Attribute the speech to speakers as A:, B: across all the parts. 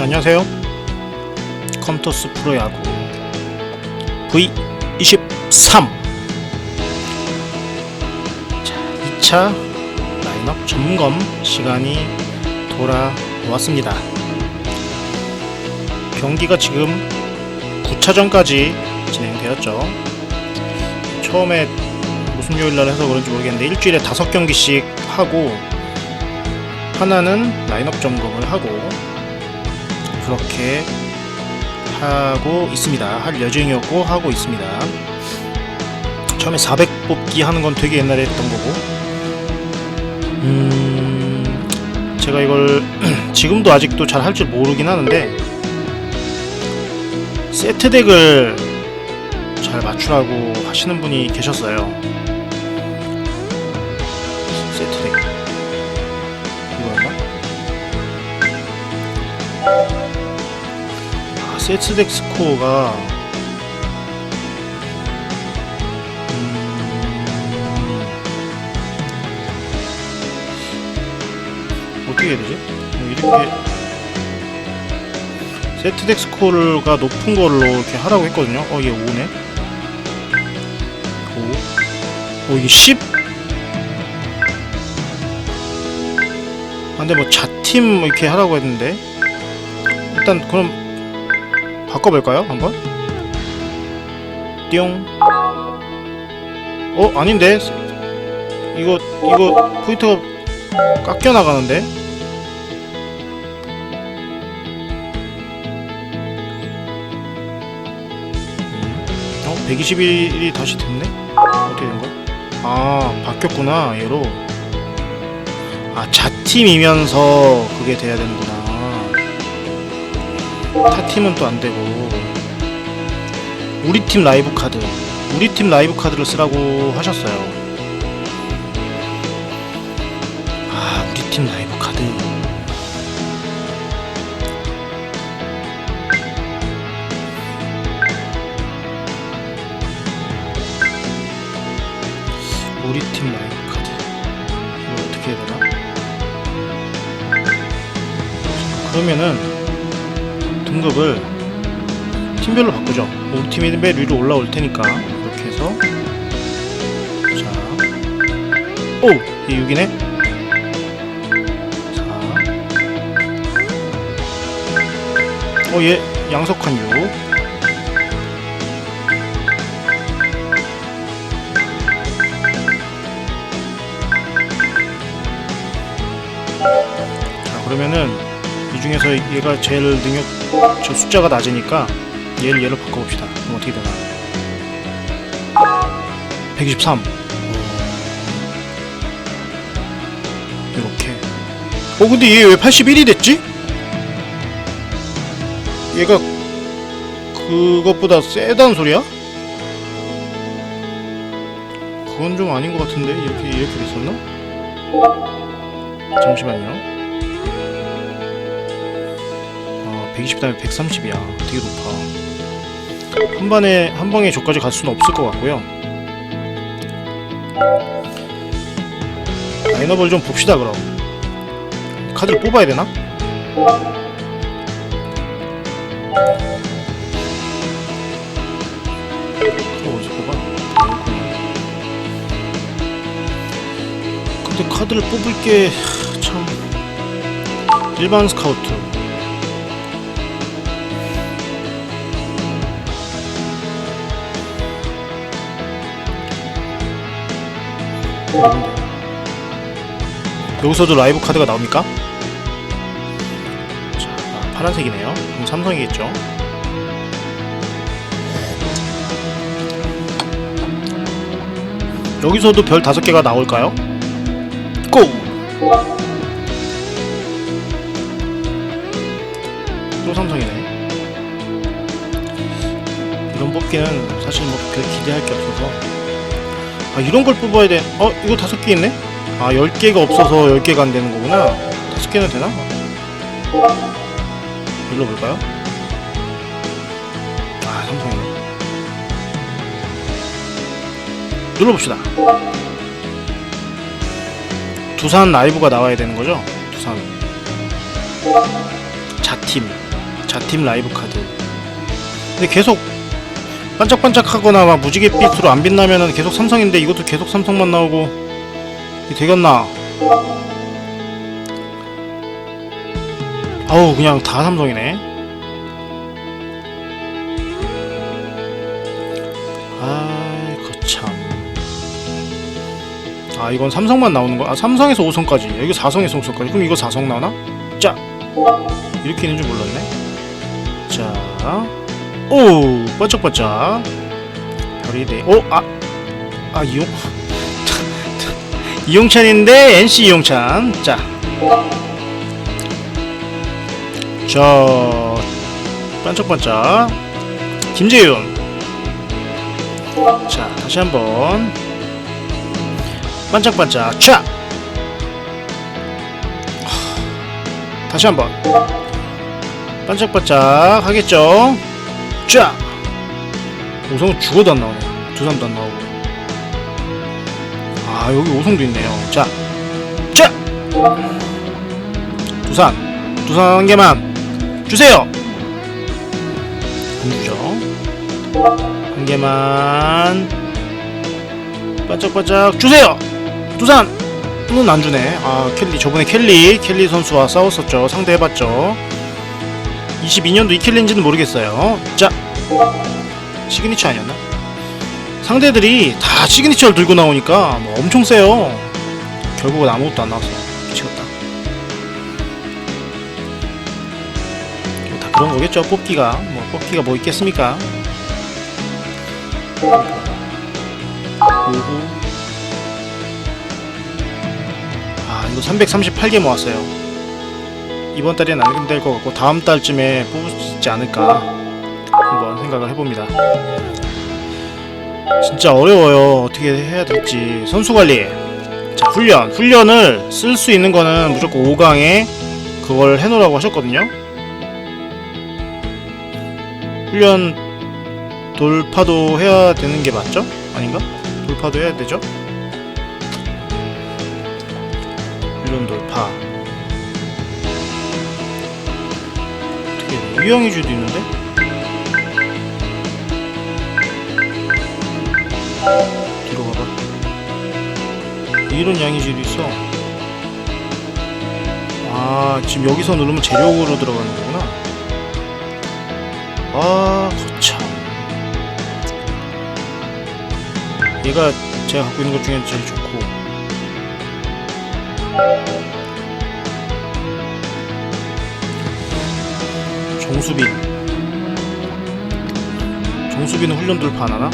A: 자, 안녕하세요. 컴토스 프로야구 V23 자, 2차 라인업 점검 시간이 돌아왔습니다. 경기가 지금 9차전까지 진행되었죠. 처음에 무슨 요일 날 해서 그런지 모르겠는데 일주일에 5경기씩 하고 하나는 라인업 점검을 하고 그렇게 하고 있습니다. 할 예정이었고 하고 있습니다. 처음에 400 뽑기 하는 건 되게 옛날에 했던 거고 음 제가 이걸 지금도 아직도 잘 할 줄 모르긴 하는데 세트 덱을 잘 맞추라고 하시는 분이 계셨어요. 세트 덱 이거였나? 아, 세츠덱 스코어가 음... 어떻게 해야 되지? 뭐 이렇게 세트덱 스코어가 높은 걸로 이렇게 하라고 했거든요. 어, 얘 5네. 5. 어, 이게 10? 아, 근데 뭐 자팀 이렇게 하라고 했는데 일단 그럼 바꿔볼까요 한번? 띠용. 어 아닌데? 이거 이거 포인트가 깎여 나가는데? 어 121이 다시 됐네? 어떻게 된 거야? 아 바뀌었구나 얘로. 아 자팀이면서 그게 돼야 되는구나 타 팀은 또 안 되고. 우리 팀 라이브 카드. 우리 팀 라이브 카드를 쓰라고 하셨어요. 아 우리 팀 라이브 카드. 우리 팀 라이브 카드. 이거 어떻게 해야 되나? 그러면은 등급을 팀별로 바꾸죠. 우리 팀이 맨 위로 올라올 테니까 이렇게 해서 자, 오, 얘 6이네. 자, 어, 얘 양석환 6. 자, 그러면은 이 중에서 얘가 제일 능력 저 숫자가 낮으니까 얘를 얘로 바꿔봅시다. 그럼 어떻게 되나? 123. 이렇게. 어 근데 얘 왜 81이 됐지? 얘가 그것보다 세단 소리야? 그건 좀 아닌 것 같은데 이렇게 이렇게 됐었나? 잠시만요. 120 다음에 130이야. 되게 높아. 한 번에 한 방에 저까지 갈 수는 없을 것 같고요. 라인업을 좀 봅시다 그럼. 카드를 뽑아야 되나? 근데 카드를 뽑을 게 참 일반 스카우트 여기서도 라이브 카드가 나옵니까? 자, 아, 파란색이네요. 그럼 삼성이겠죠. 여기서도 별 다섯 개가 나올까요? 고! 또 삼성이네. 이런 뽑기는 사실 뭐 별 기대할 게 없어서 아 이런 걸 뽑아야 돼. 어 이거 다섯 개 있네? 아 10개가 없어서 10개가 안 되는 거구나. 다섯 개는 되나? 눌러볼까요? 아 삼성이네. 눌러봅시다. 두산 라이브가 나와야 되는 거죠? 두산. 자팀. 자팀 라이브 카드. 근데 계속 반짝반짝하거나 막 무지갯빛으로 안 빛나면은 계속 삼성인데 이것도 계속 삼성만 나오고 되겠나? 아우 그냥 다 삼성이네. 거참. 아 이건 삼성만 나오는 거. 아 삼성에서 5성까지. 여기 4성에서 5성까지. 그럼 이거 4성 나오나? 자 이렇게 있는 줄 몰랐네. 자, 오 반짝반짝. 별이 네. 오 아. 아 이용 이용찬인데 NC 이용찬. 자. 자 반짝반짝 김재윤 자 다시 한번 반짝반짝 자 하, 다시 한번 반짝반짝 하겠죠 자 오성은 죽어도 안 나오네. 두산도 안 나오고. 아 여기 오성도 있네요. 자 자! 두산 두산 한 개만 주세요! 안 주죠? 한 개만 반짝반짝 주세요! 두산은 안 주네. 아 켈리 저번에 켈리 켈리 선수와 싸웠었죠. 상대해봤죠 22년도 이 켈리인지는 모르겠어요. 자 시그니처 아니었나? 상대들이 다 시그니처를 들고 나오니까 뭐 엄청 세요. 결국은 아무것도 안 나왔어요 미치겠다. 다 그런 거겠죠 뽑기가. 뭐 뽑기가 뭐 있겠습니까? 오후 아 이거 338개 모았어요 이번 달에는 안 될 것 같고 다음 달쯤에 뽑을 수 있지 않을까 한번 생각을 해봅니다. 진짜 어려워요. 어떻게 해야 될지. 선수 관리. 자 훈련. 훈련을 쓸 수 있는 거는 무조건 5강에 그걸 해놓으라고 하셨거든요. 훈련 돌파도 해야 되는 게 맞죠? 아닌가? 돌파도 해야 되죠? 훈련 돌파 유형이주도 있는데? 뒤로 가봐. 이런 양이지도 있어. 아 지금 여기서 누르면 재력으로 들어가는 거구나. 아 거참. 얘가 제가 갖고 있는 것 중에 제일 좋고 정수빈. 정수빈은 훈련 돌파 안 하나?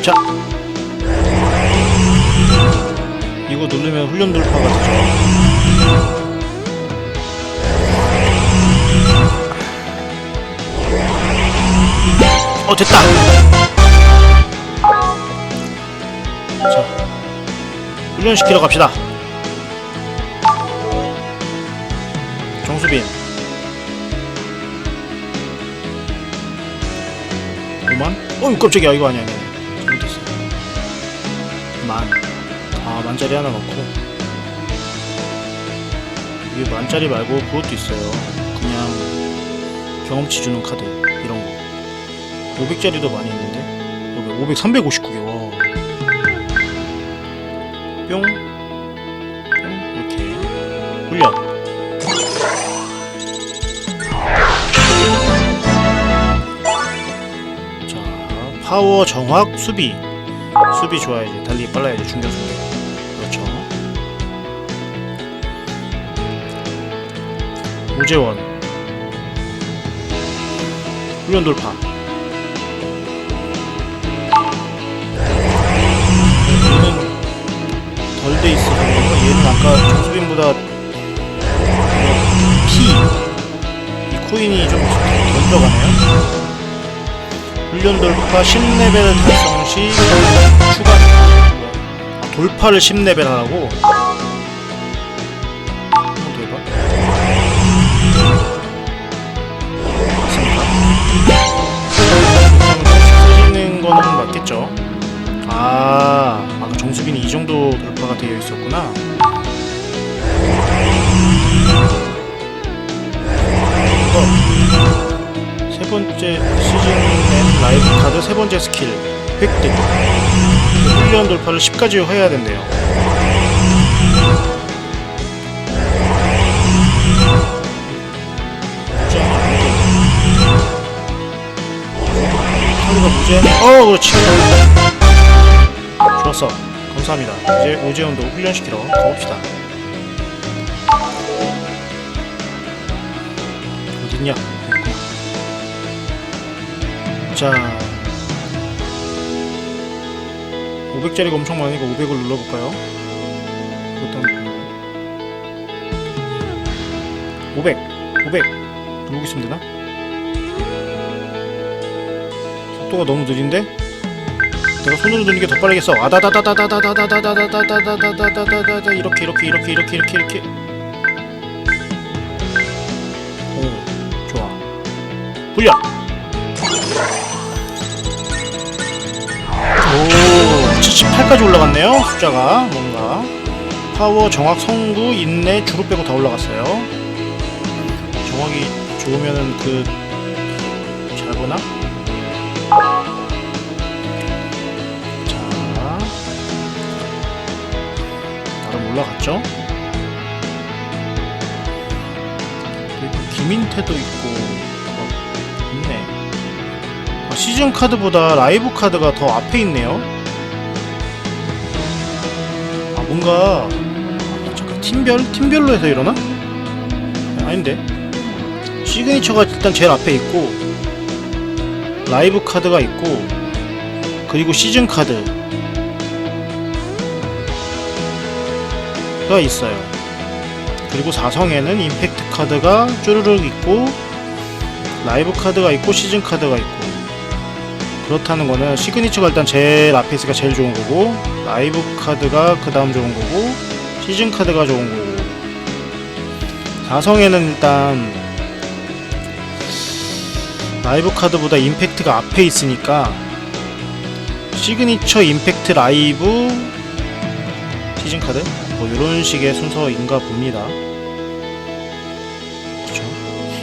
A: 자. 이거 누르면 훈련 돌파가 되죠. 어 됐다. 자. 훈련시키러 갑시다 정수빈. 5만? 어이 깜짝이야. 이거 아니야 아니야 잘못했어. 만. 아 만짜리 하나 넣고. 이게 만짜리 말고 그것도 있어요. 그냥 경험치 주는 카드 이런 거. 500짜리도 많이 있는데? 500, 500 359개 와. 뿅, 뿅. 이렇게. 훈련. 파워 정확 수비. 수비 좋아야지. 달리기 빨라야지. 중견 수비. 그렇죠. 오재원. 훈련 돌파. 덜 돼 있어서? 얘는 아까 정수빈보다 피, 이 코인이 좀덜 들어가네요. 훈련 돌파 10레벨 달성 시 추가 아, 돌파를 10레벨 하라고? 쓰시는 거는 맞겠죠 아, 아까 정수빈이 이 정도 돌파가 되어 있었구나. 번째 시즌 라이브 카드 세 번째 스킬 획득. 훈련 돌파를 10까지 해야 된대요. 카드가 무제한 어 그렇지. 좋았어. 감사합니다. 이제 오재훈도 훈련시키러 가봅시다. 어딨냐. 자 500짜리가 엄청 많으니까 500을 눌러볼까요? 일단 500 500 누르고 있으면 되나? 속도가 너무 느린데? 내가 손으로 누르는 게 더 빠르겠어. 아다다다다다다다다다다다다다다다다다다다 이렇게 이렇게 이렇게 이렇게 이렇게 이렇게. 오, 좋아. 훈련. 78까지 올라갔네요. 숫자가 뭔가 파워, 정확, 성구, 인내, 주로 빼고 다 올라갔어요. 정확이 좋으면은 그 잘 보나? 자, 나름 올라갔죠? 김인태도 있고 어, 있네. 아, 시즌 카드보다 라이브 카드가 더 앞에 있네요. 아 뭔가 아, 잠깐 팀별 팀별로 해서 이러나? 아닌데. 시그니처가 일단 제일 앞에 있고 라이브 카드가 있고 그리고 시즌 카드가 있어요. 그리고 4성에는 임팩트 카드가 쭈르륵 있고 라이브 카드가 있고 시즌 카드가 있고 그렇다는 거는 시그니처가 일단 제일 앞에 있으니까 제일 좋은 거고 라이브 카드가 그 다음 좋은 거고 시즌 카드가 좋은 거고 4성에는 일단 라이브 카드보다 임팩트가 앞에 있으니까 시그니처 임팩트 라이브 시즌 카드 뭐 이런 식의 순서인가 봅니다. 그렇죠.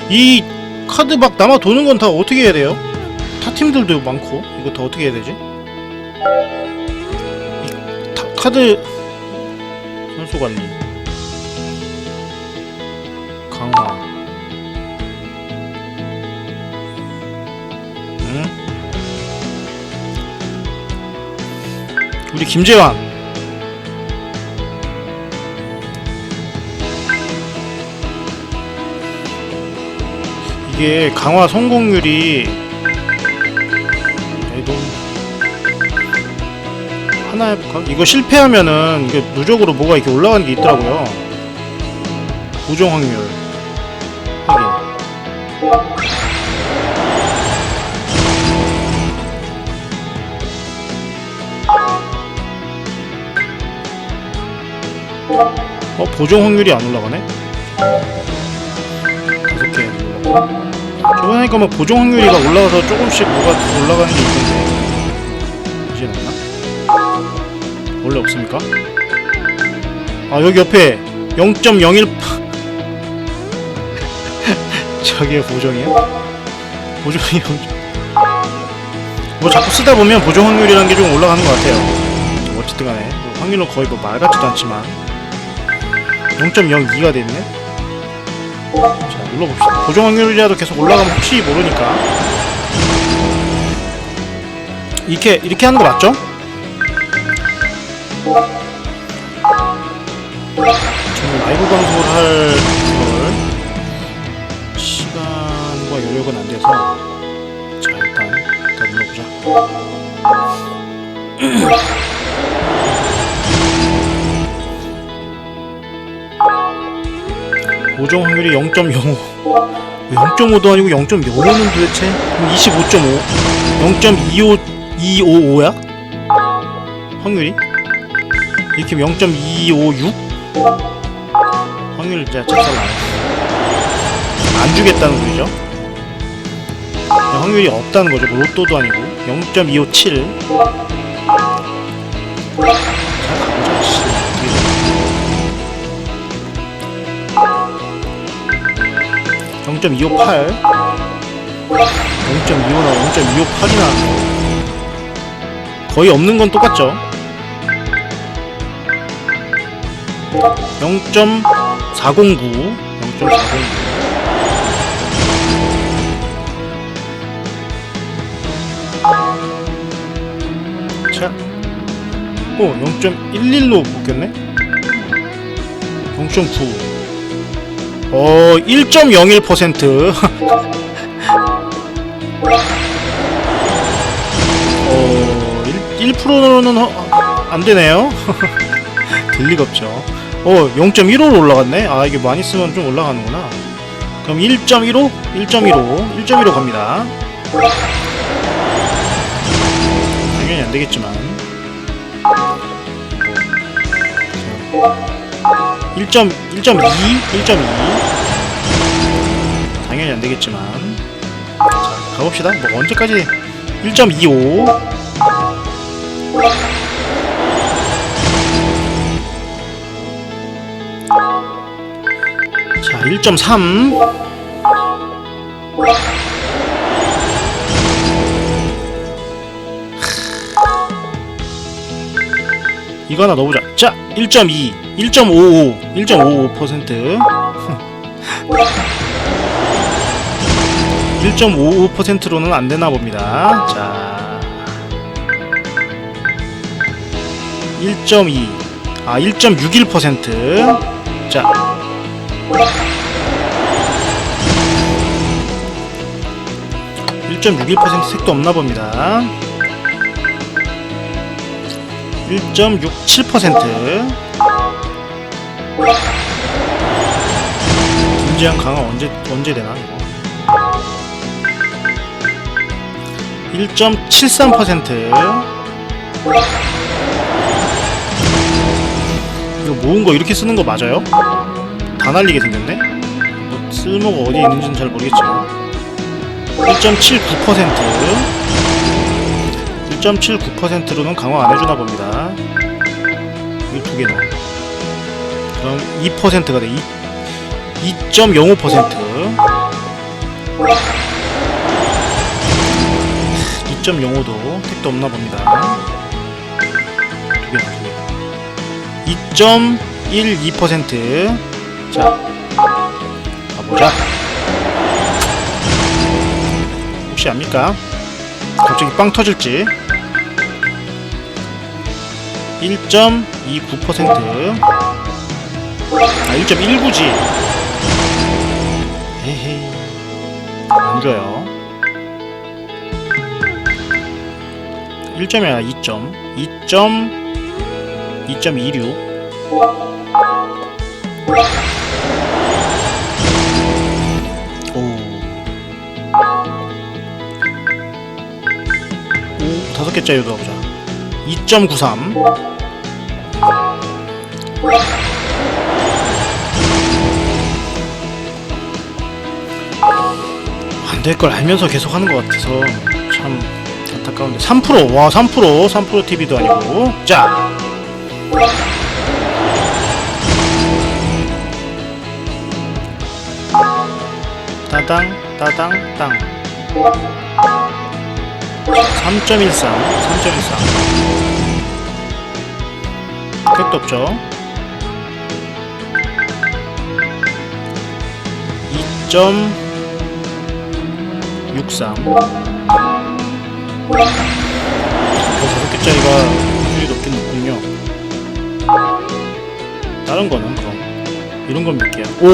A: 이 카드 막 남아 도는 건 다 어떻게 해야 돼요? 타 팀들도 많고 이거 다 어떻게 해야 되지? 카드 선수 관리 강화. 응? 우리 김재환. 이게 강화 성공률이 하나 해볼까? 이거 실패하면은 이게 누적으로 뭐가 이렇게 올라가는 게 있더라고요 고정 확률 확인 어 보정 확률이 안 올라가네? 다섯 개. 저번에 하니까 뭐 보정 확률이가 올라가서 조금씩 뭐가 더 올라가는 게 있던데 원래 없습니까? 아 여기 옆에 0.01 저게 보정이야? 보정이 0. 뭐 자꾸 쓰다 보면 보정 확률이라는 게 좀 올라가는 것 같아요. 뭐 어쨌든 간에 뭐 확률은 거의 뭐 말 같지도 않지만 0.02가 됐네. 자 눌러봅시다. 보정 확률이라도 계속 올라가면 혹시 모르니까 이렇게 이렇게 하는 거 맞죠? 저는 라이브 방송을 할 그걸 시간과 여력은 안 돼서 자 일단 일단 눌러보자. 보정 확률이 0.05 0.5도 아니고 0.05는 도대체 그럼 25.5 0.25 255야? 확률이? 이렇게 0.256? 확률 진짜 짝살나네 안 주겠다는 소리죠? 확률이 없다는 거죠. 뭐 로또도 아니고. 0.257자 가보자 씨. 어떻게 돼? 0.258 0.25나 0.258이나 거의 없는 건 똑같죠 0.409 0.409 자, 오, 0.11로 바뀌었네? 0.9 어, 1.01% 어, 1, 1%는 안 되네요. 될 리가 없죠. 어, 0.15로 올라갔네. 아, 이게 많이 쓰면 좀 올라가는구나. 그럼 1.15? 1.15? 1.15 갑니다. 당연히 안 되겠지만. 1. 1.2? 1.2? 당연히 안 되겠지만. 자, 가봅시다. 뭐 언제까지 1.25 1.3 이거 하나 넣어보자. 자, 1.2, 1.55, 1.55%. 1.55%로는 안 되나 봅니다. 자, 1.2, 아, 1.61%. 자, 1.61% 색도 없나 봅니다. 1.67% 김지한 강화 언제 언제 되나 이거 1.73% 이거 모은 거 이렇게 쓰는 거 맞아요? 다 날리게 생겼네? 뭐 쓸모가 어디 있는지는 잘 모르겠지만 1.79% 1.79%로는 강화 안 해주나 봅니다. 이거 두 개나. 그럼 2%가 돼. 2.05%. 2.05도 택도 없나 봅니다. 두 개나 두 개. 2.12%. 자, 가보자. 압니까? 갑자기 빵 터질지. 1.29%아 1.19지. 에헤이. 안 줘요. 1점이 아니라 2점 2점 2.26 다섯 개짜리 넣어보자. 2.93. 안 될 걸 알면서 계속 하는 것 같아서 참 안타까운데 3% 와, 3% 3% TV도 아니고 자. 따당 따당 땅 3.13 3.13 택도 없죠 2.63 다섯 개짜리가 확률이 높긴 높군요 다른 거는 그럼 이런 건 몇 개야? 오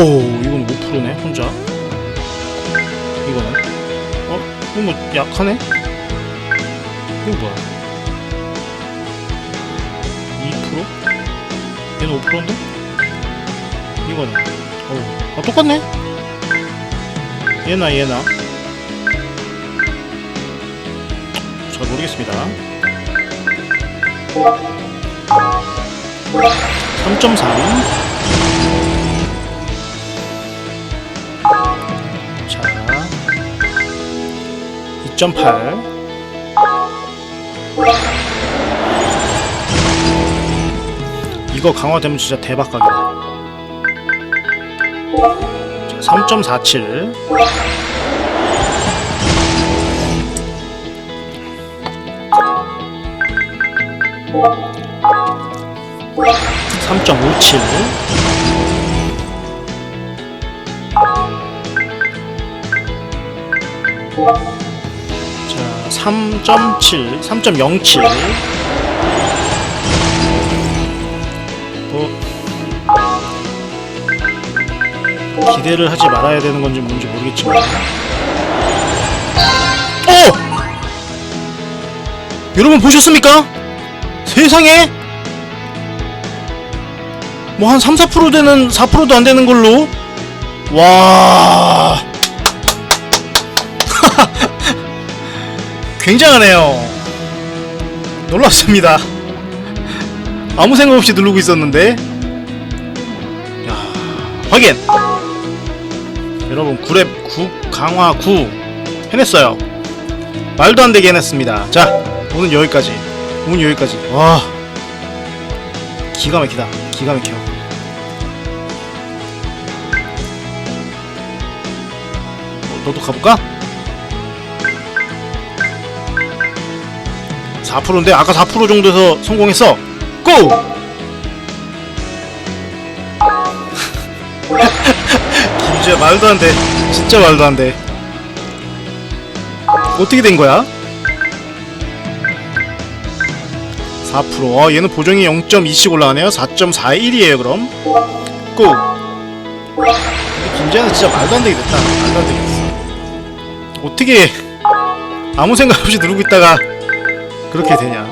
A: 이건 5%네 혼자 이거는 어? 이거 뭐 약하네? 이거 뭐야? 2%? 얘는 5%인데? 이거는 어, 아 똑같네? 얘나 얘나 잘 모르겠습니다 3.3 자, 2.8 이거 강화되면 진짜 대박 각이다 3.47 3.57 자, 3.7, 3.07 기대를 하지 말아야 되는 건지 뭔지 모르겠지만. 어! 여러분 보셨습니까? 세상에! 뭐 한 3, 4% 되는 4%도 안 되는 걸로? 와. 굉장하네요. 놀랐습니다. 아무 생각 없이 누르고 있었는데. 야 확인 여러분 9랩 9 강화 9 해냈어요. 말도 안 되게 해냈습니다. 자 오늘 여기까지. 오늘 여기까지. 와 기가 막히다. 기가 막혀. 어, 너도 가볼까? 4%인데 아까 4% 정도에서 성공했어. 고! 말도 안 돼. 진짜 말도 안 돼. 어떻게 된 거야? 4% 어, 얘는 보정이 0.2씩 올라가네요. 4.41이에요 그럼. 고! 김지아는 진짜 말도 안 되게 됐다. 말도 안 되게 됐어. 어떻게 아무 생각 없이 누르고 있다가 그렇게 되냐?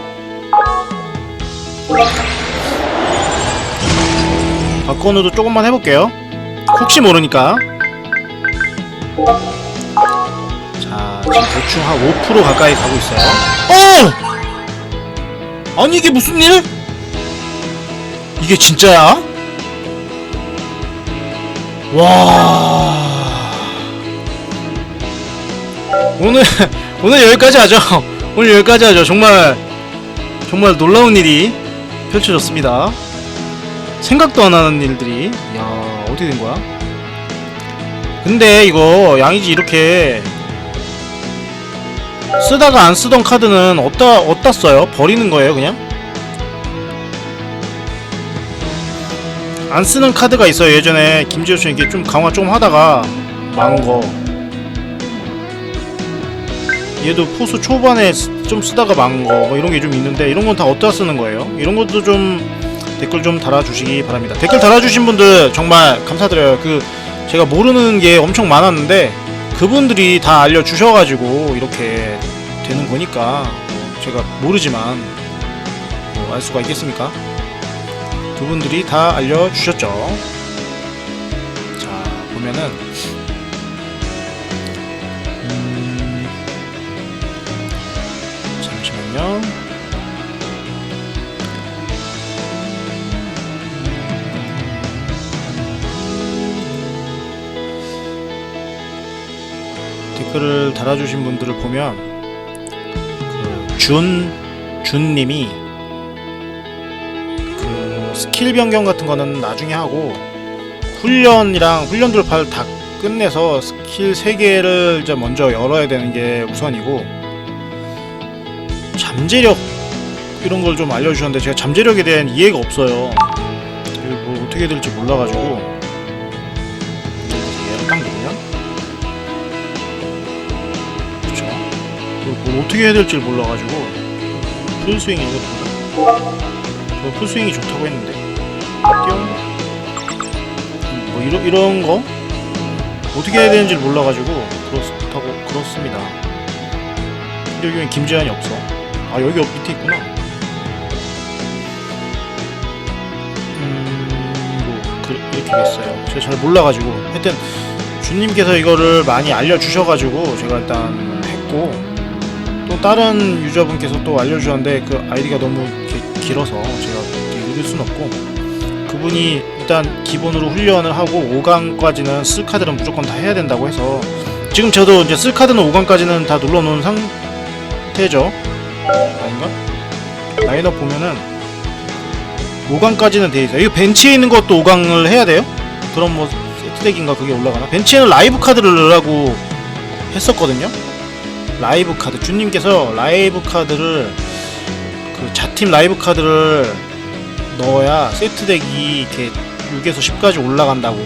A: 바꿔놓도 조금만 해볼게요. 혹시 모르니까 자 지금 대충 한 5% 가까이 가고 있어요. 어! 아니 이게 무슨 일? 이게 진짜야? 와. 오늘 오늘 여기까지 하죠. 오늘 여기까지 하죠. 정말 정말 놀라운 일이 펼쳐졌습니다. 생각도 안 하는 일들이. 야 어떻게 된 거야 근데 이거 양이지 이렇게 쓰다가 안 쓰던 카드는 어디다 어디다 써요? 버리는 거예요 그냥? 안 쓰는 카드가 있어요 예전에. 김지호 씨 이게 좀 강화 좀 하다가 망한 거. 얘도 포수 초반에 쓰- 좀 쓰다가 망한 거 뭐 이런 게 좀 있는데 이런 건 다 어디다 쓰는 거예요? 이런 것도 좀 댓글 좀 달아주시기 바랍니다. 댓글 달아주신 분들 정말 감사드려요. 그 제가 모르는 게 엄청 많았는데 그분들이 다 알려주셔가지고 이렇게 되는 거니까 뭐 제가 모르지만 뭐 알 수가 있겠습니까? 그분들이 다 알려주셨죠. 자 보면은 댓글을 달아주신 분들을 보면 그 준 준님이 그 스킬 변경 같은 거는 나중에 하고 훈련이랑 훈련 돌파를 다 끝내서 스킬 3개를 이제 먼저 열어야 되는 게 우선이고 잠재력 이런 걸 좀 알려주셨는데 제가 잠재력에 대한 이해가 없어요. 뭐 어떻게 될지 몰라가지고 어떻게 해야 될지 몰라가지고 풀스윙 이거 보자 저 풀스윙이 좋다고 했는데. 뿅 음, 뭐 이런 이런 거? 어떻게 해야 되는지 를 몰라가지고 그렇다고 그렇습니다. 근데 여기 왜 김재환이 없어. 아 여기 옆 밑에 있구나. 음뭐 그, 이렇게 됐어요. 제가 잘 몰라가지고. 하여튼 주님께서 이거를 많이 알려주셔가지고 제가 일단 했고 또 다른 유저분께서 또 알려주셨는데 그 아이디가 너무 이렇게 길어서 제가 읽을 순 없고 그분이 일단 기본으로 훈련을 하고 5강까지는 쓸 카드는 무조건 다 해야 된다고 해서 지금 저도 이제 쓸 카드는 5강까지는 다 눌러놓은 상태죠 아닌가? 라인업 보면은 5강까지는 돼 있어요 이거 벤치에 있는 것도 5강을 해야 돼요? 그럼 뭐 세트덱인가 그게 올라가나? 벤치에는 라이브 카드를 넣으라고 했었거든요 라이브 카드 주님께서 라이브 카드를 그그 자팀 라이브 카드를 넣어야 세트 덱이 이렇게 6에서 10까지 올라간다고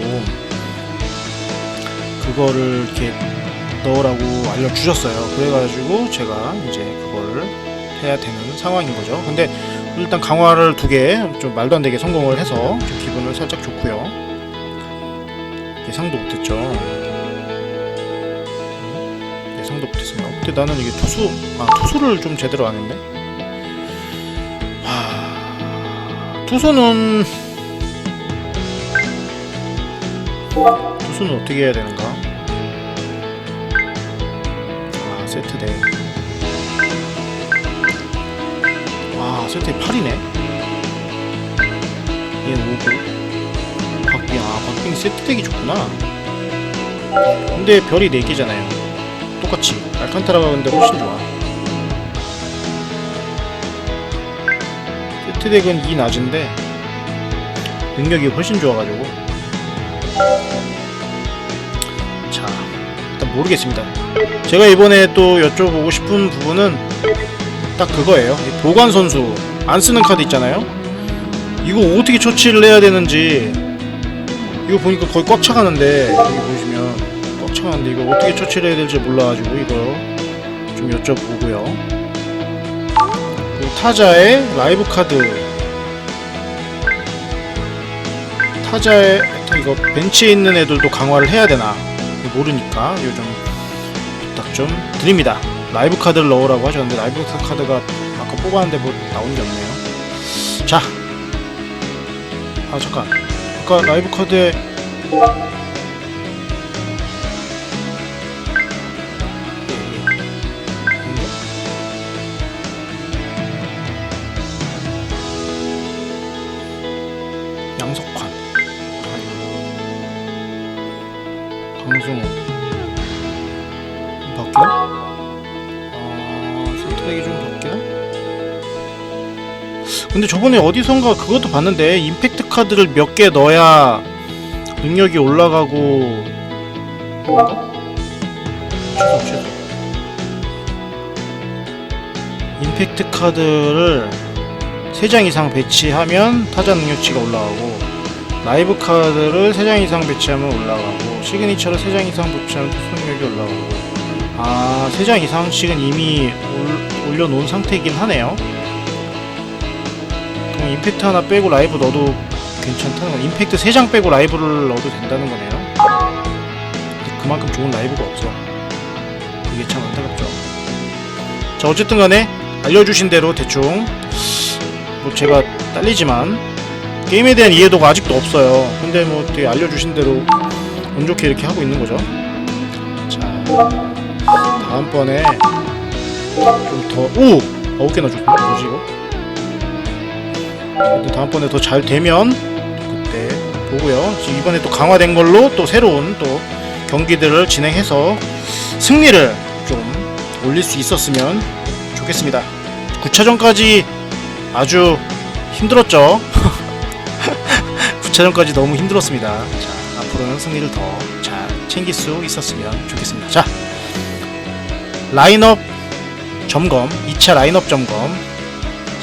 A: 그거를 이렇게 넣으라고 알려주셨어요. 그래가지고 제가 이제 그걸 해야 되는 상황인 거죠. 근데 일단 강화를 두 개 좀 말도 안 되게 성공을 해서 좀 기분을 살짝 좋고요. 예상도 못했죠. 예상도 못했습니다. 근데 나는 이게 투수 아 투수를 좀 제대로 안 했네. 하... 투수는 투수는 어떻게 해야 되는가? 아 세트 대. 아 세트 8이네. 얘는 5고. 박빙 아 박빙 세트 덱이 좋구나. 근데 별이 4개잖아요. 똑같이 알칸타라가 근데 훨씬 좋아. 세트 덱은 2 낮은데 능력이 훨씬 좋아가지고 자 일단 모르겠습니다. 제가 이번에 또 여쭤보고 싶은 부분은 딱 그거예요. 이 보관 선수 안 쓰는 카드 있잖아요. 이거 어떻게 처치를 해야 되는지 이거 보니까 거의 꽉 차가는데 차가는데 이거 어떻게 처치를 해야 될지 몰라가지고 이거 좀 여쭤보고요. 타자의 라이브 카드 타자의 이거 벤치에 있는 애들도 강화를 해야 되나 모르니까 요즘 부탁 좀 드립니다. 라이브 카드를 넣으라고 하셨는데 라이브 카드가 아까 뽑았는데 뭐 나온 게 없네요. 자, 아 잠깐, 아까 라이브 카드에 강승호, 바뀌나? 아, 선택이 좀 바뀌나? 근데 저번에 어디선가 그것도 봤는데 임팩트 카드를 몇 개 넣어야 능력이 올라가고 임팩트 카드를 3장 이상 배치하면 타자 능력치가 올라가고 라이브 카드를 3장 이상 배치하면 올라가고 시그니처를 3장 이상 투수 능력이 올라가고. 아 3장 이상씩은 이미 올, 올려놓은 상태이긴 하네요. 그럼 임팩트 하나 빼고 라이브 넣어도 괜찮다는 건 임팩트 3장 빼고 라이브를 넣어도 된다는 거네요. 그만큼 좋은 라이브가 없어. 이게 참 안타깝죠. 자 어쨌든 간에 알려주신 대로 대충 뭐 제가 딸리지만 게임에 대한 이해도가 아직도 없어요. 근데 뭐 되게 알려주신 대로 운 좋게 이렇게 하고 있는 거죠 자 다음번에 좀 더 오! 아홉 개나 줬네 뭐지 이거 다음번에 더 잘 되면 그때 보고요. 이번에 또 강화된 걸로 또 새로운 또 경기들을 진행해서 승리를 좀 올릴 수 있었으면 좋겠습니다. 9차전까지 아주 힘들었죠. 9차전까지 너무 힘들었습니다. 자, 앞으로는 승리를 더 잘 챙길 수 있었으면 좋겠습니다. 자, 라인업 점검, 2차 라인업 점검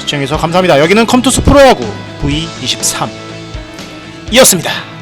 A: 시청해주셔서 감사합니다. 여기는 컴투스 프로야구 V23 이었습니다.